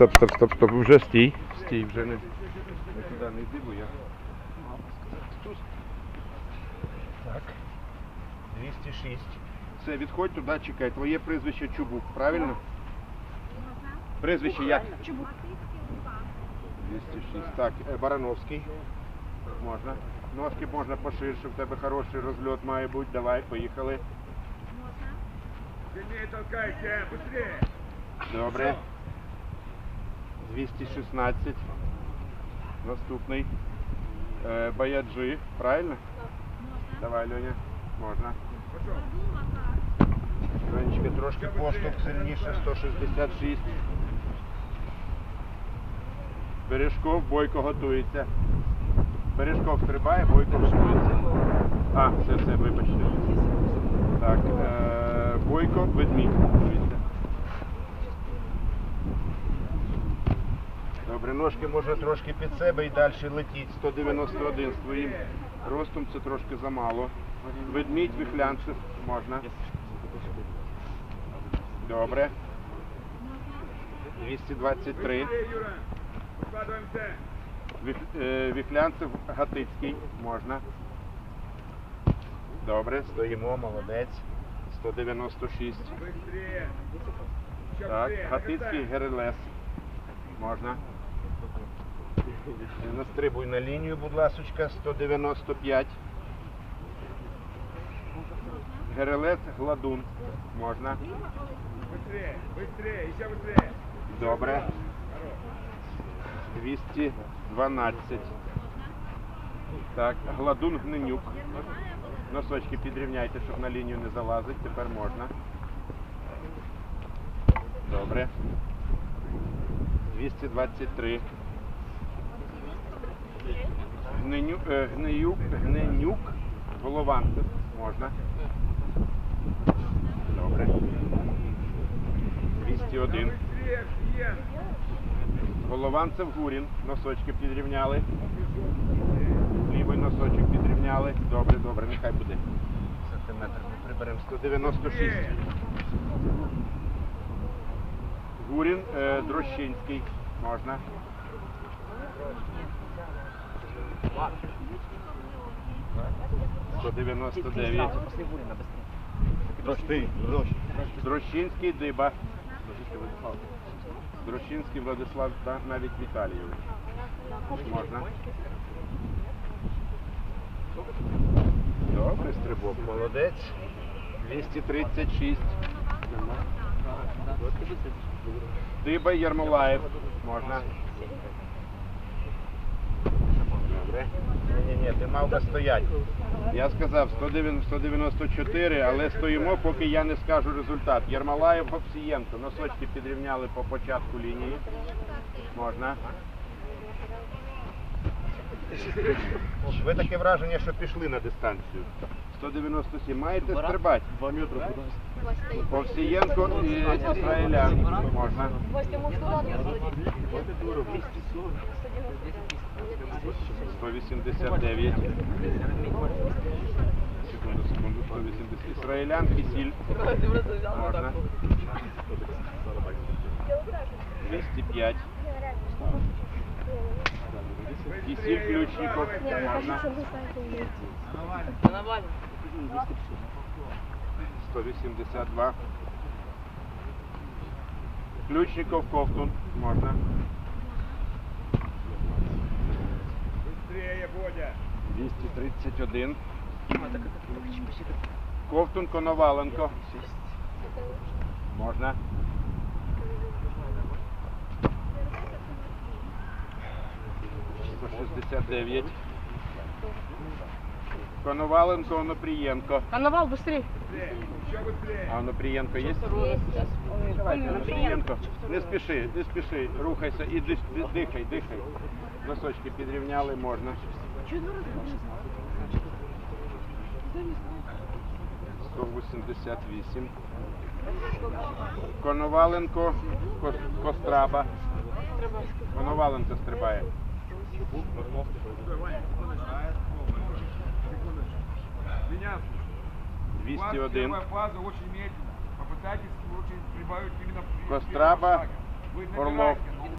стоп, стоп, стоп, стоп, вже стій. Стій, вже не, не туди не йди, бо я. Так. 206. Все, відходь туди, чекай. Твоє прізвище Чубук, правильно? Прізвище як? Чубук. 206. Так, е, Барановський. Можна. Ножки можна поширше, в тебе хороший розльот має бути. Давай, поїхали. Сильнее толкайте, быстрее! Добре. 216. Наступний. Е, Баяджи, правильно? Давай, Льоня. Можна. Ленечка, трошки поштовх сильніше, 166. Бережков, Бойко готується. Бережков стрибає, Бойко готується. А, все, все, вибачте. Так, е, Бойко, ведмідь готується. Добре, ножки можна трошки під себе і далі летіть. 191 з твоїм ростом це трошки замало. Ведмідь, віхлянцев можна. Добре. 223. Быстрее, Юра! Укладываемся! Віх- е, Віхлянцев Гатицький можна. Добре, стоїмо, молодець. 196. Быстрее! Еще Так, быстрее! Гатицький Герелес. Можна. Е, Настрибуй на лінію, будь ласочка, 195. Герелес Гладун. Можна. Быстрее! Быстрее! Еще быстрее! Добре. 212. Так, Гладун Гненюк. Носочки підрівняйте, щоб на лінію не залазить. Тепер можна. Добре. 223. Е, гнеюк, гненюк, голованцев. Можна. Добре. 201. Быстрее, Киен! Голованцев Гурін. Носочки підрівняли. Лівий носочок підрівняли. Добре, добре, нехай буде. Сантиметр ми приберемо 196. Гурін, е, Дрощинський. Можна. Сто дев'яносто дев'ять. Дрощинський Диба. Дрощинський Владислав та навіть Віталійович. Можна. Добре, стрибок, молодець. 236. Диба Ярмолаєв. Можна. Ні-ні-ні, ти мав би стояти. Я сказав 194, але стоїмо, поки я не скажу результат. Ярмолаєв Гопсієнко. Носочки підрівняли по початку лінії. Можна. Ви таке враження, що пішли на дистанцію. 197. Маєте стрибати. Овсієнко і Ізраїлян. Можна. 189. Секунду, секунду, 180. Ізраїлян, Кисіль. Можна. 205. Кисіль, Ключников. Можна. 182. Ключников, Ковтун. Можна. Быстрее, Бодя! 231. Ковтун Коноваленко. Можна. Сто шістдесят дев'ять. Коноваленко, Онопрієнко. Коновал, быстрее. Быстрее! Еще быстрее! А Онопрієнко є? Давайте, Онопрієнко. Не спіши, не спіши, рухайся і диш- ди- дихай, дихай. Носочки підрівняли, можна. 188. Коноваленко, Кос- Костраба. Коноваленко стрибає. Меня 201. Первая фаза очень медленно. Попытайтесь очень прибавить именно Костраба, Орлов.